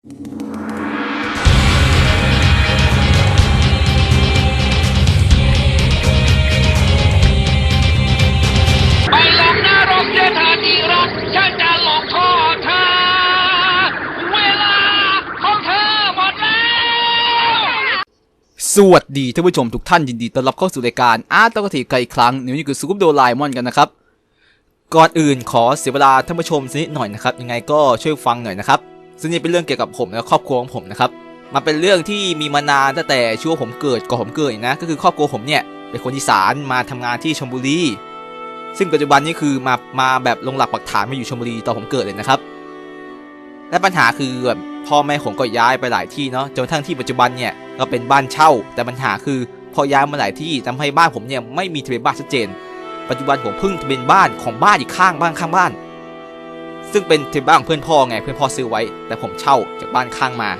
ไปหลอกนรกเสียเถิดอีรักฉันจะหลอกพ่อเธอ เวลาของเธอหมดแล้ว สวัสดีท่านผู้ชมทุกท่านยินดีต้อนรับเข้าสู่รายการอาร์ตตกติกันอีกครั้งนี่คือซูปโดไลมอนกันนะครับ ก่อนอื่นขอเสียเวลาท่านผู้ชมสักนิดหน่อยนะครับ ยังไงก็ช่วยฟังหน่อยนะครับ ซึ่งนี่เป็นเรื่องเกี่ยวกับผมและครอบครัวของผมนะครับมันเป็นเรื่องที่มีมานานตั้งแต่ช่วงผมเกิดก่อนผมเกิดนะก็คือครอบครัวผมเนี่ยเป็นคนอีสานมาทำงานที่ชลบุรีซึ่งปัจจุบันนี้คือมามาแบบลงหลักปักฐานมาอยู่ชลบุรีตอนผมเกิดเลยนะครับ และปัญหาคือแบบพ่อแม่ผมก็ย้ายไปหลายที่เนาะจนกระทั่งที่ปัจจุบันเนี่ยก็เป็นบ้านเช่า แต่ปัญหาคือพอย้ายมาหลายที่ทำให้บ้านผมเนี่ยไม่มีทะเบียนบ้านชัดเจน ปัจจุบันผมเพิ่งทะเบียนบ้านของบ้านอีกข้างบ้านข้างบ้าน ซึ่งเป็นทะเบียนบ้านของเพื่อนพ่อไงเพื่อนพ่อซื้อไว้ แต่ผมเช่าจากบ้านข้างมา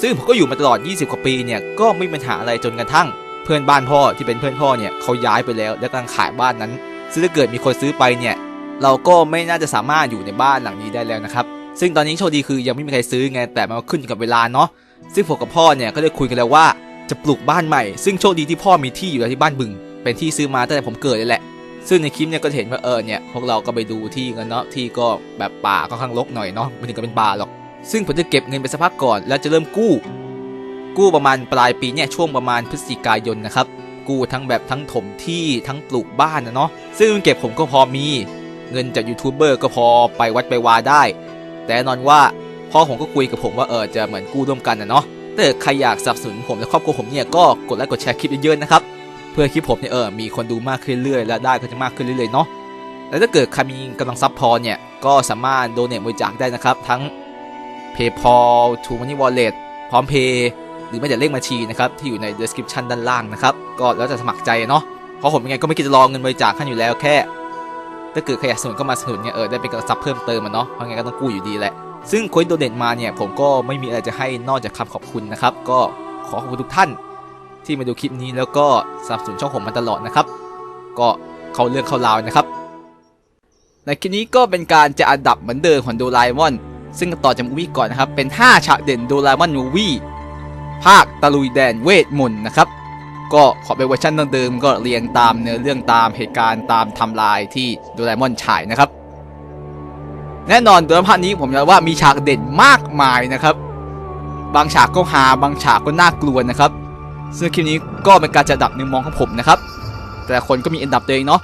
ซึ่งผมก็อยู่มาตลอด 20 กว่าปีเนี่ยก็ไม่มีปัญหาอะไรจนกระทั่ง เพื่อนบ้านพ่อที่เป็นเพื่อนพ่อเนี่ยเขาย้ายไปแล้ว และกำลังขายบ้านนั้น ซึ่งถ้าเกิดมีคนซื้อไปเนี่ยเราก็ไม่น่าจะสามารถอยู่ในบ้านหลังนี้ได้แล้วนะครับซึ่งตอนนี้โชคดีคือยังไม่มีใครซื้อไงแต่มันขึ้นกับเวลาเนาะซึ่งผมกับพ่อเนี่ยก็ได้คุยกันแล้วว่าจะปลูกบ้านใหม่ ซึ่งโชคดีที่พ่อมีที่อยู่แล้วที่บ้านบึง เป็นที่ซื้อมาตั้งแต่ผมเกิดเลยแหละ ซึ่งในคลิปเนี่ยก็เห็นว่าเออเนี่ยพวกเราก็ไปดูที่กันเนาะที่ก็แบบป่าก็ข้างรกหน่อยเนาะไม่ถึงกับเป็นป่าหรอก ซึ่งผมจะเก็บเงินไปสักพักก่อน แล้วจะเริ่มกู้ กู้ประมาณปลายปีเนี่ยช่วงประมาณพฤศจิกายนนะครับกู้ทั้งแบบทั้งถมที่ทั้งปลูกบ้านนะเนาะซึ่งเก็บผมก็พอมี เงินจากยูทูบเบอร์ก็พอไปวัดไปวาได้ แต่นอนว่าพ่อผมก็คุยกับผมว่าเออจะเหมือนกู้ร่วมกันนะเนาะถ้าใครอยากสนับสนุนผมและครอบครัวผมเนี่ยก็กดไลค์กดแชร์คลิปเยอะๆนะครับ พื่อคลิปผมเนี่ยเออมีคนดูมากขึ้นเรื่อยๆและได้ก็จะมากขึ้นเรื่อยๆเนาะแล้วถ้าเกิดใครมีกำลังซับพอเนี่ยก็สามารถโดเนทบริจาคได้นะครับทั้ง PayPal t o Money Wallet พร้อมเพย์หรือไม่แต่เลขบัญชีนะครับที่อยู่ใน description ด้านล่างนะครับก็แล้วแต่สมัครใจเนาะเพราะผมยังไงก็ไม่คิดจะรอเงินบริจาคท่านอยู่แล้วแค่ถ้าเกิดใครอยากสนับสนุนก็มาสนุนเนี่ยเออได้เป็นกระซับเพิ่มเติมมันเนาะเพราะงั้นก็ต้องกู้อยู่ดีแหละซึ่งคนโดเนทมาเนี่ยผมก็ไม่มีอะไรจะให้นอกจากคำขอบคุณนะครับก็ขอขอบคุณทุกท่าน ที่มาดูคลิปนี้แล้วก็สนับสนุนช่องผมมาตลอดนะครับ ก็เข้าเรื่องเข้าราวนะครับในคลิปนี้ก็เป็นการจะอันดับเหมือนเดิมของโดราเอมอน ซึ่งต่อจากมูวี่ก่อนนะครับ เป็น 5 ฉากเด่นโดราเอมอนมูวี่ภาคตะลุยแดนเวทมนต์นะครับ ก็ขอเป็นเวอร์ชันเดิมๆก็เรียงตามเนื้อเรื่องตามเหตุการณ์ตามทำลายที่โดราเอมอนฉายนะครับ แน่นอนโดราเอมอนนี้ผมจะว่ามีฉากเด่นมากมายนะครับ บางฉากก็ฮาบางฉากก็น่ากลัวนะครับ ซึ่งคลิปนี้ก็เป็นการจัดอันดับในมุมมองของผมนะครับ แต่คนก็มีอันดับตัวเองเนาะ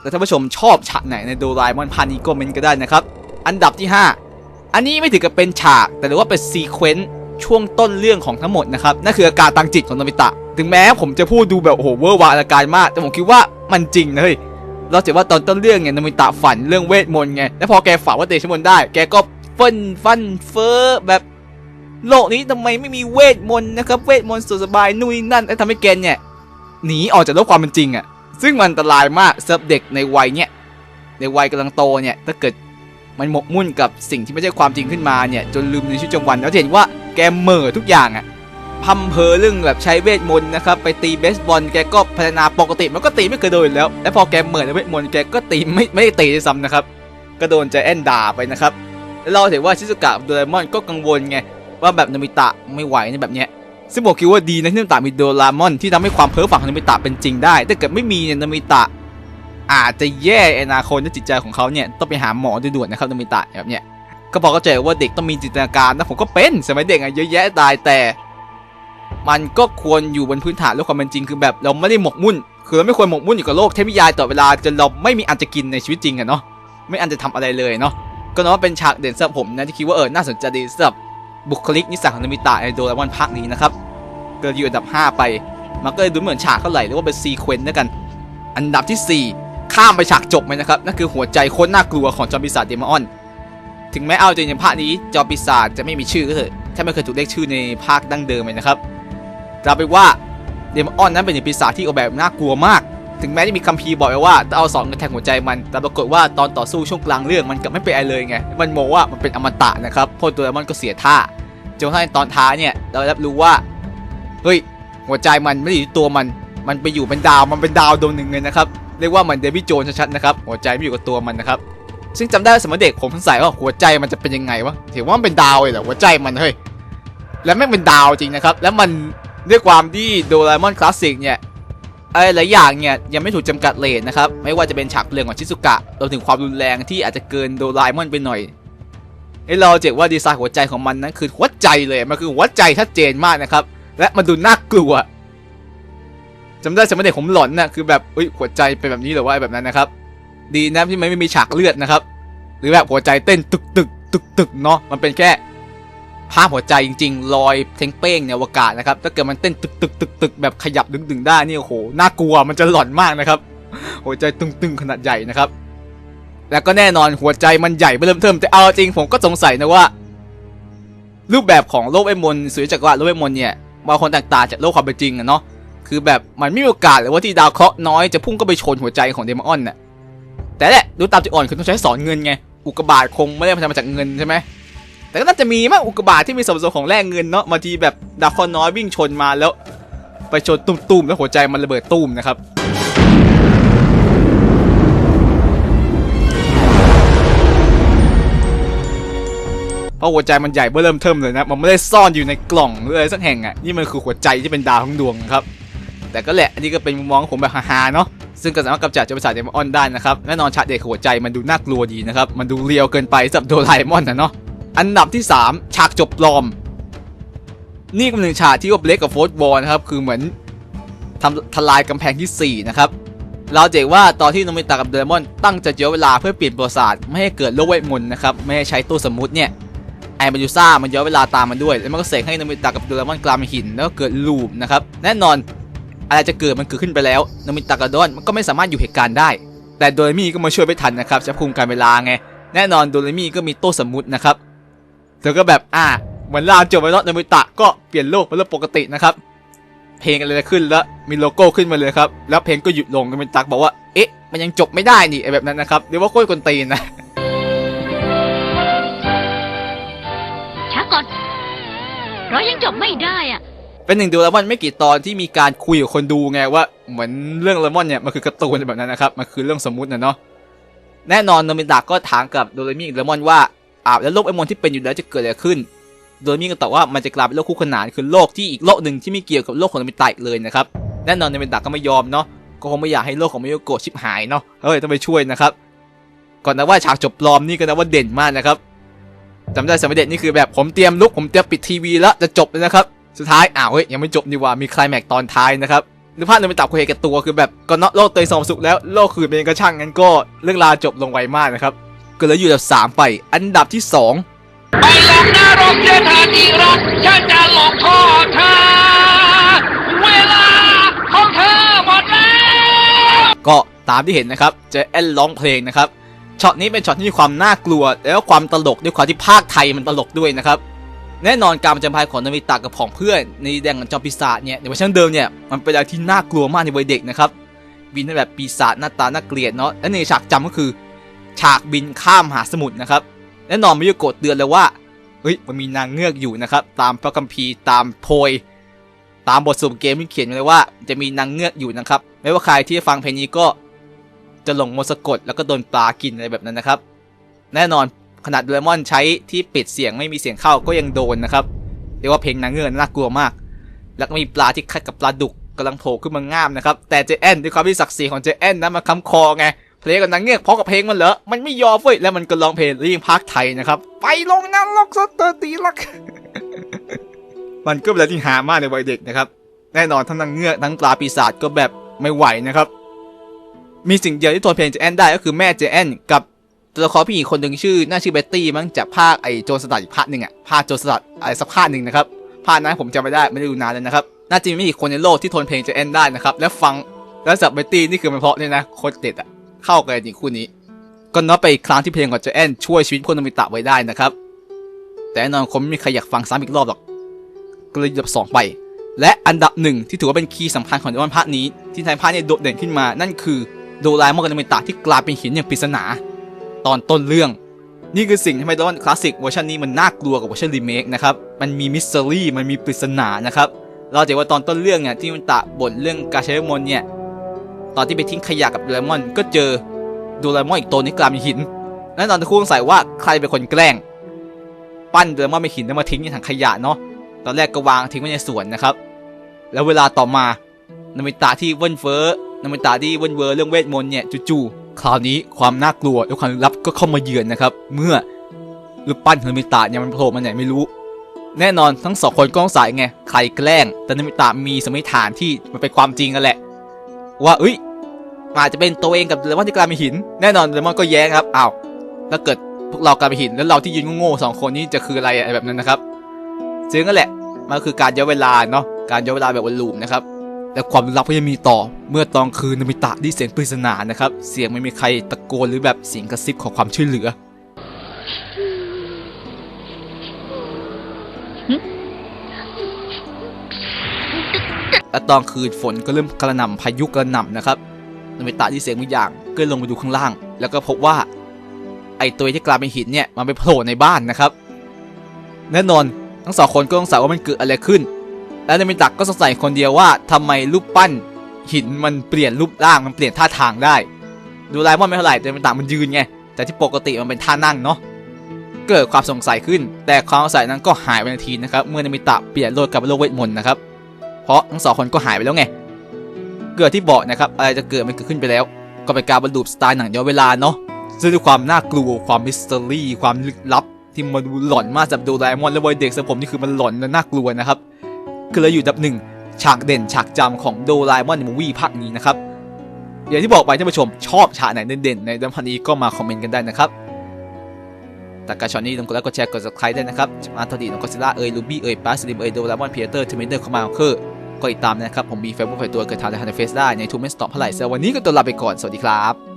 แต่ท่านผู้ชมชอบฉากไหนในโดราเอมอนพานี้ก็เมนก็ได้นะครับ อันดับที่ 5 อันนี้ไม่ถือกับเป็นฉากแต่เรียกว่าเป็นซีเควนต์ช่วงต้นเรื่องของทั้งหมดนะครับนั่นคืออาการทางจิตของโนบิตะ ถึงแม้ผมจะพูดดูแบบโอ้โหเวอร์วาอาการมาก แต่ผมคิดว่ามันจริงนะเฮ้ยเราจะว่าตอนต้นเรื่องเนี่ยโนบิตะฝันเรื่องเวทมนต์ไงแล้วพอแกฝันว่าเตะชมนได้ แกก็ฟินฟันเฟ้อแบบ โลกนี้ทำไมไม่มีเวทมนต์นะครับเวทมนต์สุดสบายนู่นนนั่นแล้วทำให้แกเนี่ยหนีออกจากโลกความเป็นจริงอะ่ะ ซึ่งมันอันตรายมากสำหรับเด็กในวัยเนี่ยในวัยกำลังโตเนี่ยถ้าเกิดมันหมกมุ่นกับสิ่งที่ไม่ใช่ความจริงขึ้นมาเนี่ยจนลืมในชีวิตประจำวันแล้วเห็นว่าแกเหม่อทุกอย่างอะ่ะพัมเพอเรื่องแบบใช้เวทมนต์นะครับไปตีเบสบอลแกก็พัฒนาปกติมันก็ตีไม่เคยโดนแล้ว แล้วพอแกเหม่อในเวทมนต์แกก็ตีไม่ไม่ได้ตีซ้ำนะครับก็โดนใจแอนด่าไปนะครับแล้วเราเห็นว่าชิซุกะโดเรมอนก็กังวลไง ว่าแบบนามิตะไม่ไหวในแบบเนี้ยซึ่งผมคิดว่าดีนะที่นามิตะมีโดรามอนที่ทำให้ความเพ้อฝันของนามิตะเป็นจริงได้ถ้าเกิดไม่มีเนี่ยนามิตะ อาจจะแย่ในอนาคตและจิตใจของเขาเนี่ยต้องไปหาหมอด่วนๆนะครับนามิตะแบบเนี้ยก็บอกก็ใจว่าเด็กต้องมีจินตนาการนะผมก็เป็นสมัยเด็กอะเยอะแยะตายแต่ มันก็ควรอยู่บนพื้นฐานโลกความเป็นจริงคือแบบเราไม่ได้หมกมุ่น คือเราไม่ควรหมกมุ่นอยู่กับโลกเทพนิยายต่อดเวลาจนเราไม่มีอันจะกินในชีวิตจริงอะเนาะไม่อันจะทำอะไรเลยเนาะก็นับว่าเป็นฉากเด่นสำหรับผมนะที่คิดว่าเออน่าสนใจดีสำหรับ บุคลิกนิสัยของนามิตะในโดราเอมอนภาคนี้นะครับก็อยู่อันดับ 5 ไป มันก็เลยดูเหมือนฉากเท่าไหร่หรือว่าเป็นซีเควนต์ด้วยกัน อันดับทีสี่ 4 ข้ามไปฉากจบไหมนะครับ นั่นคือหัวใจโคตรน่ากลัวของจอมปีศาจเดมอน ถึงแม้เอาจริงในภาคนี้จอมปีศาจจะไม่มีชื่อก็เถอะถ้าไม่เคยถูกเรียกชื่อในภาคดั้งเดิมเลยนะครับกล่าวไปว่าเดมอนนั้นเป็นหนึ่งปีศาจที่ออกแบบน่ากลัวมาก ถึงแม้จะมีคัมภีร์บอกไว้ว่าจะเอาสองเงินแทงหัวใจมัน แต่ปรากฏว่าตอนต่อสู้ช่วงกลางเรื่องมันกลับไม่เป็นอะไรเลยไง มันโมว่ามันเป็นอมตะนะครับพราะตัวเดมอนก็เสียท่า จนกระทั่งตอนท้ายเนี่ยเราได้รับรู้ว่า เฮ้ย หัวใจมันไม่ได้อยู่ตัวมัน มันไปอยู่เป็นดาว มันเป็นดาวดวงหนึ่งเลยนะครับ เรียกว่าเหมือนเดวิดโจนชัดๆนะครับ หัวใจไม่อยู่กับตัวมันนะครับ ซึ่งจำได้สมัยเด็กผมสงสัยว่าหัวใจมันจะเป็นยังไงวะถือว่ามันเป็นดาวเลยเหรอหัวใจมันเฮ้ย และแม่งเป็นดาวจริงนะครับ แล้วมันด้วยความที่โดราเอมอนคลาสสิกเนี่ย อะไรหลายอย่างเนี่ยยังไม่ถูกจำกัดเลนนะครับ ไม่ว่าจะเป็นฉากเพลิงของชิซุกะรวมถึงความรุนแรงที่อาจจะเกินโดราเอมอนไปหน่อยให้เราเจกว่าดีไซน์หัวใจของมันนั้นคือหัวใจเลยมันคือหัวใจชัดเจนมากนะครับ และมันดูน่ากลัวจำได้สมัยเด็กผมหลอนน่ะคือแบบเอ้ยหัวใจเป็นแบบนี้หรือว่าแบบนั้นนะครับ ดีนะที่มันไม่มีฉากเลือดนะครับ หรือแบบหัวใจเต้นตึกตึกตึกตึกเนาะมันเป็นแค่ ภาพหัวใจจริงๆลอยเทงเป้งในอวกาศนะครับถ้าเกิดมันเต้นตึกตึกตึกตึกแบบขยับดึงดึงๆได้นี่โอ้โหน่ากลัวมันจะหลอนมากนะครับ หัวใจตึงตึงๆขนาดใหญ่นะครับ แล้วก็แน่นอนหัวใจมันใหญ่เริ่มเทิมแต่เอาจริงผมก็สงสัยนะว่า รูปแบบของโลกเวทมน์สุริจักรวาลโลกเวทมน์เนี่ยบางคนต่างๆจากโลกความเป็นจริงอะเนาะคือแบบมันไม่มีโอกาสเลยว่าที่ดาวเคราะห์น้อยจะพุ่งก็ไปชนหัวใจของเดมอนน่ะแต่แหละดูตามจุดอ่อนคือต้องใช้สอนเงินไงอุกกาบาตคงไม่ได้มาจากเงินใช่ไหม แต่ก็น่าจะมีมั้งอุกกาบาตที่มีส่วนผสมของแร่เงินเนาะบางทีแบบดาวคราะห์น้อยวิ่งชนมาแล้ว ไปชนตุ้มๆแล้วหัวใจมันระเบิดตุ้มนะครับเพราะหัวใจมันใหญ่เบ้อเริ่มเทิมเลยนะมันไม่ได้ซ่อนอยู่ในกล่องหรืออะไรสักแห่งอะนี่มันคือหัวใจที่เป็นดาวทั้งดวงนะครับแต่ก็แหละอันนี้ก็เป็นมุมมองของผมแบบฮาๆเนาะซึ่งก็สามารถกำจัดเจ้าปีศาจเดมอนได้นะครับแน่นอนฉากเด็กหัวใจมันดูน่ากลัวดีนะครับมันดูเรียวเกินไปสำหรับโดราเอมอนนะเนาะ อันดับที่ 3 ฉากจบปลอม นี่ก็เป็นหนึ่งฉากที่ว่าเบลกกับโฟร์บอลนะครับ คือเหมือนทำทลายกำแพงทีสี่4 นะครับ เราเห็นว่าตอนที่โนมิตะกับเดมอนตั้งใจเจียวเวลาเพื่อเปลี่ยนประวัติศาสตร์ไม่ให้เกิดโลกเวทมนต์นะครับ ไม่ให้ใช้ตู้สมมุติเนี่ยไอ้มายูซ่ามันย้อนเวลาตามมันด้วย แล้วมันก็เสกให้โนมิตะกับโดมอนกลายเป็นหินแล้วก็เกิดลูปนะครับแน่นอนอะไรจะเกิดมันเกิดขึ้นไปแล้วโนมิตะกับโดนมันก็ไม่สามารถอยู่เหตุการณ์ได้ แต่โดเรมี่ก็มาช่วยไม่ทันนะครับจะคุมการเวลาไงแน่นอนโดเรมี่ก็มีโต้สมมุตินะครับ เธอก็แบบอ่าเหมือนลาจบไปแล้วโนมิตะก็เปลี่ยนโลกเป็นโลกปกตินะครับ เพลงอะไรขึ้นแล้วมีโลโก้ขึ้นมาเลยครับ แล้วเพลงก็หยุดลงโนมิตะบอกว่าเอ๊ะมันยังจบไม่ได้นี่ไอ้แบบนั้นนะครับเรียกว่าโคตรกวนตีนนะช้าก่อนเรายังจบไม่ได้อะเป็นหนึ่งดูแล้วมันไม่กี่ตอนที่มีการคุยกับคนดูไงว่าเหมือนเรื่องเลมอนเนี่ยมันคือการ์ตูนแบบนั้นนะครับมันคือเรื่องสมมุตินะเนาะแน่นอนโนมิตะก็ถามกับโดเรมี่กับเลมอนว่า อาวแล้วโลกไอมอนที่เป็นอยู่แล้วจะเกิดอะไรขึ้น โดเรมี่ก็ตอบว่ามันจะกลายเป็นโลกคู่ขนานคือโลกที่อีกโลกหนึ่งที่ไม่เกี่ยวกับโลกของโนมิตะอีกเลยนะครับแน่นอนโนมิตะก็ไม่ยอมเนาะก็คงไม่อยากให้โลกของมิโยโกะชิบหายเนาะเฮ้ยต้องไปช่วยนะครับก่อนนะว่าฉากจบปลอมนี่ก็นะว่าเด่นมากนะครับจำได้สมัยเด็กนี่คือแบบผมเตรียมลุกผมเตรียมปิดทีวีแล้วจะจบเลยนะครับสุดท้ายอ้าวเฮ้ยยังไม่จบนี่ว่ามีคลายแม็กตอนท้ายนะครับนึกภาพเลยเป็นตับคุยกับตัวคือแบบก็เนาะโลกเตยสองสุขแล้วโลกคืนเป็นกระช่างงั้นก็เรื่องราวจบลงไวมากนะครับ ก็เหลยอยู่อันดับสามไป อันดับที่สองไปลงนรกเสียทีที่รักฉันจะหลอกพ่อเธอเวลาของเธอหมดแล้วก็ตามที่เห็นนะครับเจแอนร้องเพลงนะครับช็อตนี้เป็นช็อตที่มีความน่ากลัว แล้วก็ความตลกด้วยความที่ภาคไทยมันตลกด้วยนะครับแน่นอนการประจำภัยของนามิตะกับผองเพื่อน ในแดงกับจอมปีศาจเนี่ยในเวอร์ชันเดิมเนี่ยมันเป็นอะไรที่น่ากลัวมากในวัยเด็กนะครับบินในแบบปีศาจหน้าตาน่าเกลียดเนาะและในฉากจำก็คือ ฉากบินข้ามหาสมุทรนะครับ แน่นอนมิโยโกะเตือนเลยว่าเฮ้ยมันมีนางเงือกอยู่นะครับ ตามพระคัมภีร์ตามโพย ตามบทสรุปเกมที่เขียนไว้เลยว่า จะมีนางเงือกอยู่นะครับ ไม่ว่าใครที่ฟังเพลงนี้ก็จะหลงมนสะกดแล้วก็โดนปลากินอะไรแบบนั้นนะครับ แน่นอนขนาดโดเรมอนใช้ที่ปิดเสียงไม่มีเสียงเข้าก็ยังโดนนะครับเรียกว่าเพลงนางเงือกน่ากลัวมาก แล้วก็มีปลาที่คัดกับปลาดุกกำลังโผล่ขึ้นมาง่ามนะครับ แต่เจแอนด้วยความที่ศักดิ์ศรีของเจแอนนั้นมาค้ำคอไง เพลงกับนางเงือกเพราะกับเพลงมันเหรอ มันไม่ยอมเว้ย แล้วมันก็ร้องเพลงแล้วยิ่งพากไทยนะครับ ไปลงนรกสเตอร์ตีลัก มันก็เป็นอะไรที่หามากในวัยเด็กนะครับ แน่นอนทั้งนางเงือกทั้งปลาปีศาจก็แบบไม่ไหวนะครับ มีสิ่งเดียวที่ทนเพลงเจแอนได้ก็คือแม่เจแอนกับตัวละครผู้หญิงคนหนึ่งชื่อ น่าชื่อเบตตี้มั้งจากภาคไอโจรสลัดอีกภาคหนึ่งอะภาคโจรสลัดอะไรสักภาคหนึ่งนะครับภาคนั้นผมจำไม่ได้ไม่ได้ดูนานเลยนะครับน่าจะมีไม่กี่คนในโลกที่ทนเพลงเจแอนได้นะครับและฟังแล้วสับเบตตี้นี่คือมันเพราะเนี่ยนะโคตรเด็ดอะ เข้ากันจริงคู่นี้ ก็นับไปอีกครั้งที่เพลงของเจแอนช่วยชีวิตพวกนามิตะไว้ได้นะครับ แต่แน่นอนคงไม่มีใครอยากฟังซ้ำอีกรอบหรอกก็เลยอันดับสองไป และอันดับหนึ่งที่ถือว่าเป็นคีย์สำคัญของในวันพาร์นี้ ที่ทายพาร์เนี่ยโดดเด่นขึ้นมา นั่นคือโดราเอมอนกับนามิตะที่กลายเป็นหินอย่างปริศนา ตอนต้นเรื่องนี่คือสิ่งที่ทำให้ดอนคลาสสิกเวอร์ชันนี้มันน่ากลัวกว่าเวอร์ชันรีเมคนะครับ มันมีมิส t ต r รี่ มันมีปริศนานะครับ เราจะเห็นว่าตอนต้นเรื่องเนี่ยที่มันตะบ่นเรื่องการใช้เวทมนเนี่ย ตอนที่ไปทิ้งขยะกับโดราเอมอน ก็เจอโดราเอมอนอีกตัวนี้กลายเป็นหินแน่นอนทั้งคู่สงสัยว่าใครเป็นคนแกล้ง ปั้นโดราเอมอนเป็นหินแล้วมาทิ้งในถังขยะเนาะตอนแรกก็วางทิ้งไว้ในสวนนะครับ แล้วเวลาต่อมานามิตะที่เว่นเฟ้อนามิตะที่เว่นเวอร์เรื่องเวทมนต์เนี่ยจู่ๆคราวนี้ความน่ากลัวและความลึกลับก็เข้ามาเยือนนะครับ เมื่อรูปปั้นของนามิตะเนี่ยมันโผล่มาไหนไม่รู้ แน่นอนทั้งสองคนก็สงสัยไงใครแกล้ง แต่นามิตะมีสมมติฐานที่มันเป็นความจริงกันแหละ ว่าเอ้ยอาจจะเป็นตัวเองกับเดมอนที่กลายเป็นหิน แน่นอนเดมอนก็แย้งครับอ้าวถ้าเกิดพวกเรากลายเป็นหินแล้วเราที่ยืนโง่ๆสองคนนี้จะคืออะไรอะไรแบบนั้นนะครับซึ่งนั่นแหละมันคือการย้อนเวลาเนาะการย้อนเวลาแบบวนลูปนะครับและความลับก็ยังมีต่อเมื่อตอนคืนนามิตะได้เสียงปริศนานะครับ เสียงไม่มีใครตะโกนหรือแบบเสียงกระซิบขอความช่วยเหลือ และตอนคืนฝนก็เริ่มกระหน่ำพายุกระหน่ำนะครับนามิตะที่เสียงบางอย่างก็ลงไปดูข้างล่าง แล้วก็พบว่าไอตัวที่กลายเป็นหินเนี่ยมันไปโผล่ในบ้านนะครับ แน่นอนทั้งสองคนก็สงสัยว่ามันเกิดอะไรขึ้น และนามิตะก็สงสัยคนเดียวว่าทำไมรูปปั้นหินมันเปลี่ยนรูปร่างมันเปลี่ยนท่าทางได้ ดูไลมอนไม่เท่าไหร่แต่นามิตะมันยืนไงแต่ที่ปกติมันเป็นท่านั่งเนาะเกิดความสงสัยขึ้น แต่ความสงสัยนั้นก็หายไปทันทีนะครับ เมื่อนามิตะเปลี่ยนโลกกลับเป็นโลกเวทมนต์นะครับ เพราะทั้งสองคนก็หายไปแล้วไงเกิดที่บอกนะครับอะไรจะเกิดมันเกิดขึ้นไปแล้ว ก็เป็นการบรรลุสไตล์หนังย้อนเวลาเนาะซึ่งด้วยความน่ากลัวความมิสเตอรี่ความลึกลับ ที่มาดูหลอนมากสำหรับดราเอมอนและวัยเด็กสำหรับผมนี่คือมันหลอนและน่ากลัวนะครับคือเราอยู่ดับหนึ่งฉากเด่นฉากจำของโดราเอมอนในมูวี่ภาคนี้นะครับอย่างที่บอกไปท่านผู้ชมชอบฉากไหนเด่นๆในดัมพันนี้ก็มาคอมเมนต์กันได้นะครับต่กาชอตนี้ต้องกดไลค์กดแชร์กด subscribe ได้นะครับมาทอดีน้องกอซิล่าเอยลูบี้เอยปาสลิมเอยโดรามอนพีเตอร์เทมินเตอร์คอมมานด์เคอร์ ก็ติดตามนะครับ ผมมีเฟซบุ๊กไฟตัวเกิดทางในฮันเฟสได้ในทูเมนสต็อปเท่าไหร่สำหรับวันนี้ก็ตัวลาไปก่อนสวัสดีครับ